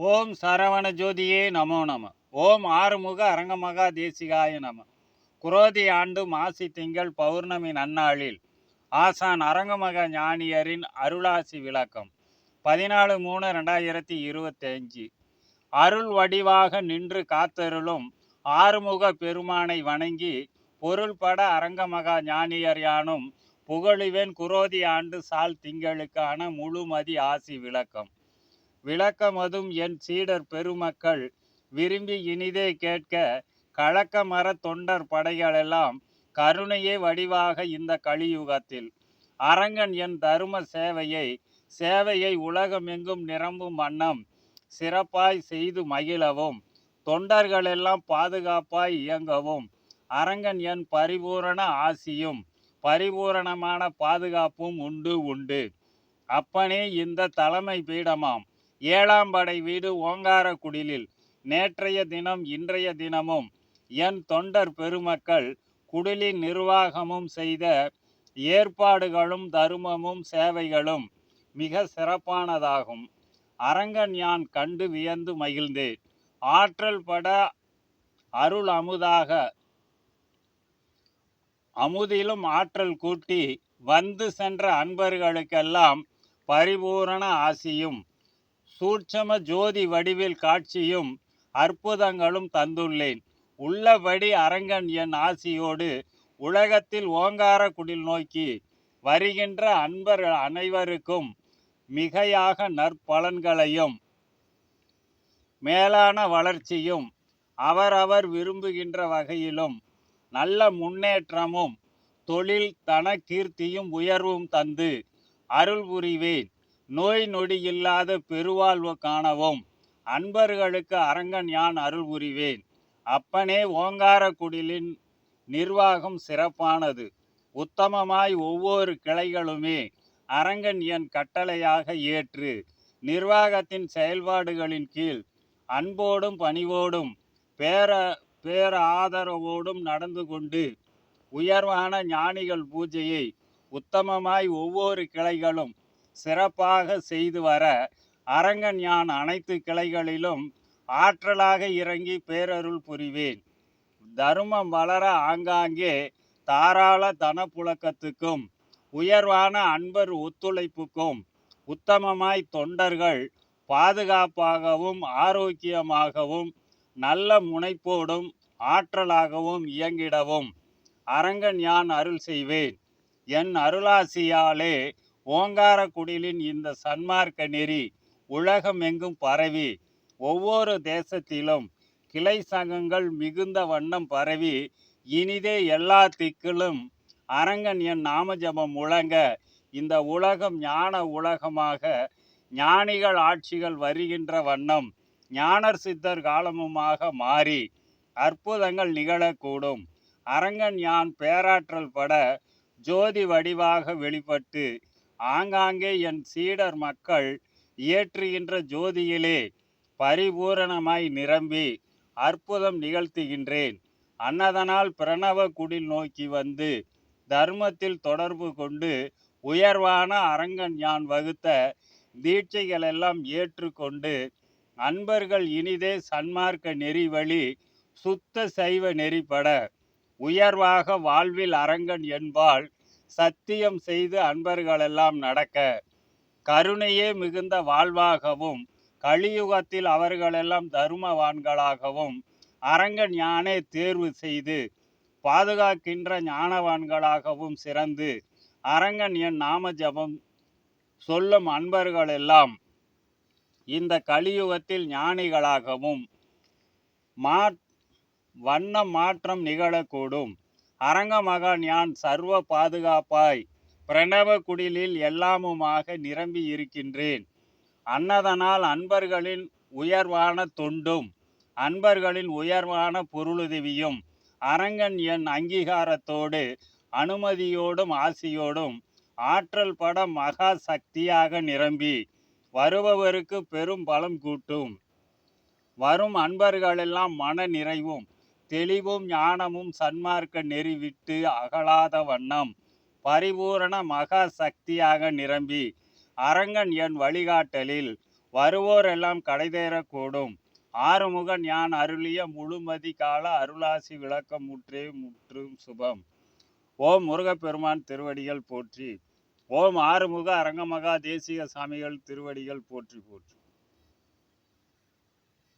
ஓம் சரவண ஜோதியே நமோ நம. ஓம் ஆறுமுக அரங்கமகா தேசிகாய நம. குரோதி ஆண்டு மாசி திங்கள் பௌர்ணமி நன்னாளில். ஆசான் அரங்கமக ஞானியரின் அருளாசி விளக்கம். பதினாலு மூணு ரெண்டாயிரத்தி இருபத்தஞ்சு. அருள் வடிவாக நின்று காத்தருளும் ஆறுமுக பெருமானை வணங்கி பொருள்பட அரங்கமகா ஞானியர் யானும் புகழுவேன் குரோதி ஆண்டு சால் திங்களுக்கான முழுமதி ஆசி விளக்கம். விளக்கமதும் என் சீடர் பெருமக்கள் விரும்பி இனிதே கேட்க கலக்கமர தொண்டர் படைகளெல்லாம் கருணையே வடிவாக இந்த கலியுகத்தில். அரங்கன் என் தரும சேவையை சேவையை உலகமெங்கும் நிரம்பும் வண்ணம் சிறப்பாய் செய்து மகிழவும் தொண்டர்களெல்லாம் பாதுகாப்பாய் இயங்கவும் அரங்கன் என் பரிபூரண ஆசியும் பரிபூரணமான பாதுகாப்பும் உண்டு உண்டு. அப்பனே இந்த தலைமை பீடமாம். ஏழாம் படை வீடு ஓங்கார குடிலில் நேற்றைய தினம் இன்றைய தினமும் என் தொண்டர் பெருமக்கள் குடிலின் நிர்வாகமும் செய்த ஏற்பாடுகளும் தருமமும் சேவைகளும் மிக சிறப்பானதாகும். அரங்கன் யான் கண்டு வியந்து மகிழ்ந்தேன். ஆற்றல் பட அருள் அமுதாக. அமுதிலும் ஆற்றல் கூட்டி வந்து சென்ற அன்பர்களுக்கெல்லாம் பரிபூரண ஆசியும். சூட்சம ஜோதி வடிவில் காட்சியும் அற்புதங்களும் தந்துள்ளேன். உள்ளபடி அரங்கன் என் ஆசியோடு உலகத்தில் ஓங்கார குடில் நோக்கி வருகின்ற அன்பர் அனைவருக்கும் மிகையாக நற்பலன்களையும் மேலான வளர்ச்சியும் அவரவர் விரும்புகின்ற வகையிலும் நல்ல முன்னேற்றமும் தொழில் தன கீர்த்தியும் உயர்வும் தந்து அருள் புரிவேன். நோய் நொடி இல்லாத பெருவாழ்வு காணவும். அன்பர்களுக்கு அரங்கன் யான் அருள் புரிவேன். அப்பனே ஓங்கார குடிலின் நிர்வாகம் சிறப்பானது. உத்தமமாய் ஒவ்வொரு கிளைகளுமே அரங்கன் என் கட்டளையாக ஏற்று நிர்வாகத்தின் செயல்பாடுகளின் கீழ் அன்போடும் பணிவோடும் பேர பேர ஆதரவோடும் நடந்து கொண்டு உயர்வான ஞானிகள் பூஜையை உத்தமமாய் ஒவ்வொரு கிளைகளும் சிறப்பாக செய்து வர அரங்கன் யான் அனைத்து கிளைகளிலும் ஆற்றலாக இறங்கி பேரருள் புரிவேன். தருமம் வளர ஆங்காங்கே தாராள தனப்புழக்கத்துக்கும் உயர்வான அன்பர் ஒத்துழைப்புக்கும் உத்தமமாய் தொண்டர்கள் பாதுகாப்பாகவும் ஆரோக்கியமாகவும் நல்ல முனைப்போடும் ஆற்றலாகவும் இயங்கிடவும் அரங்கன் யான் அருள் செய்வேன். என் அருளாசியாலே ஓங்கார குடிலின் இந்த சன்மார்க்க நெறி உலகமெங்கும் பரவி ஒவ்வொரு தேசத்திலும் கிளை சங்கங்கள் மிகுந்த வண்ணம் பரவி இனிதே எல்லா திக்கிலும் அரங்கன் என் நாமஜபம் முழங்க இந்த உலகம் ஞான உலகமாக ஞானிகள் ஆட்சிகள் வருகின்ற வண்ணம் ஞானர் சித்தர் காலமுமாக மாறி அற்புதங்கள் நிகழக்கூடும். அரங்கன் யான் பேராற்றல் பட ஜோதி வடிவாக வெளிப்பட்டு ஆங்காங்கே என் சீடர் மக்கள் இயற்றுகின்ற ஜோதியிலே பரிபூரணமாய் நிரம்பி அற்புதம் நிகழ்த்துகின்றேன். அன்னதனால் பிரணவ குடில் நோக்கி வந்து தர்மத்தில் தொடர்பு கொண்டு உயர்வான அரங்கன் யான் வகுத்த தீட்சைகளெல்லாம் ஏற்றுக்கொண்டு அன்பர்கள் இனிதே சன்மார்க்க நெறி வழி சுத்த சைவ நெறிப்பட உயர்வாக வாழ்வில் அரங்கன் என்பாள் சத்தியம் செய்து அன்பர்களெல்லாம் நடக்க கருணையே மிகுந்த வாழ்வாகவும் கலியுகத்தில் அவர்களெல்லாம் தருமவான்களாகவும் அரங்கன் ஞானே தேர்வு செய்து பாதுகாக்கின்ற ஞானவான்களாகவும் சிறந்து அரங்கன் என் நாம ஜபம் சொல்லும் அன்பர்களெல்லாம் இந்த கலியுகத்தில் ஞானிகளாகவும் மா வண்ண மாற்றம் நிகழக்கூடும். அரங்க மகான் யான் சர்வ பாதுகாப்பாய். பிரணவ குடிலில் எல்லாமுமாக நிரம்பி இருக்கின்றேன். அன்னதனால் அன்பர்களின் உயர்வான தொண்டும் அன்பர்களின் உயர்வான பொருளுதவியும் அரங்கன் என் அங்கீகாரத்தோடு அனுமதியோடும் ஆசியோடும் ஆற்றல் பட மகா சக்தியாக நிரம்பி வருபவருக்கு பெரும் பலம் கூட்டும். வரும் அன்பர்களெல்லாம் மன நிறைவும் தெளிவும் ஞானமும் சன்மார்க்க நெறி விட்டு அகலாத வண்ணம். பரிபூரண மகா சக்தியாக நிரம்பி அரங்கன் என் வழிகாட்டலில் வருவோரெல்லாம் கடைதேறக்கூடும். ஆறுமுக ஞான் அருளிய முழுமதி கால அருளாசி விளக்கம் முற்றே முற்றும் சுபம். ஓம் முருகப்பெருமான் திருவடிகள் போற்றி. ஓம் ஆறுமுக அரங்கமகா தேசிக சாமிகள் திருவடிகள் போற்றி போற்றி.